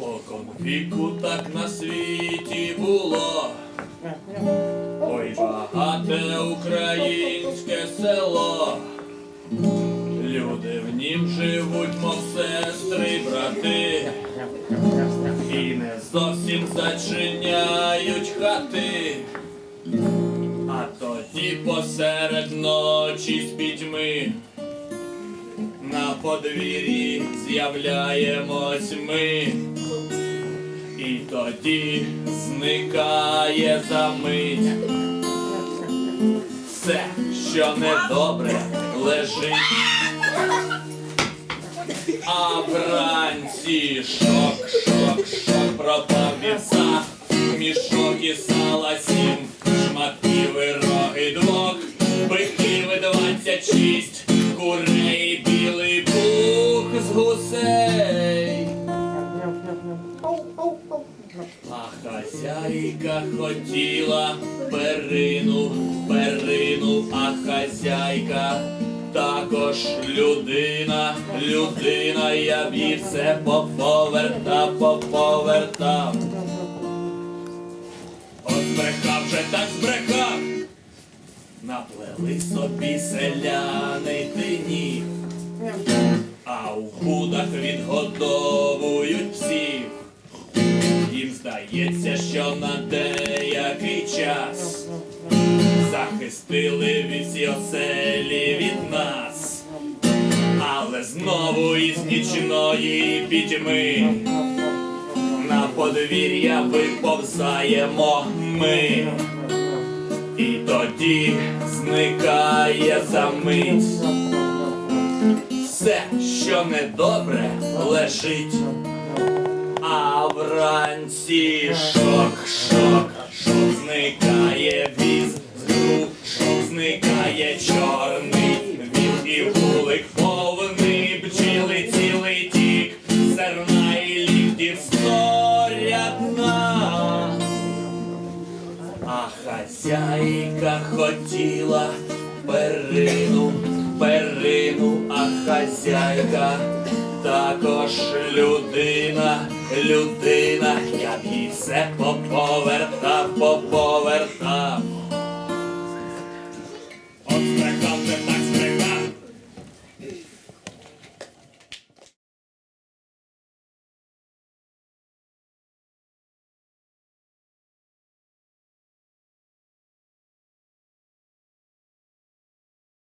Споконвіку так на світі було. Ой, багате українське село. Люди в нім живуть, мов сестри брати, і не зовсім зачиняють хати. А тоді посеред ночі з пітьми на подвір'ї з'являємось ми. І тоді зникає за мить. Все, що недобре лежить. А вранці шок, шок, шок пропав вівса, мішок і сала сім, шматків і роги двох, биків двадцять шість, курей хазяйка хотіла перину, перину, а хазяйка також людина, людина, я б їй все поповертав, поповертав. От збрехав же так збрехав, наплели собі селяни тині, а у худах відгодовують псів. Здається, що на деякий час захистили від всі оселі від нас, але знову із нічної пітьми на подвір'я виповзаємо ми, і тоді зникає за мить все, що недобре лежить. А вранці шок, шок, шок зникає віз, з шок зникає чорний віз і вулик повний бджіли цілий тік, зерна і ліктів сторядна. А хазяйка хотіла перину, перину, а хазяйка також людина, людина, я б їй все поповертав.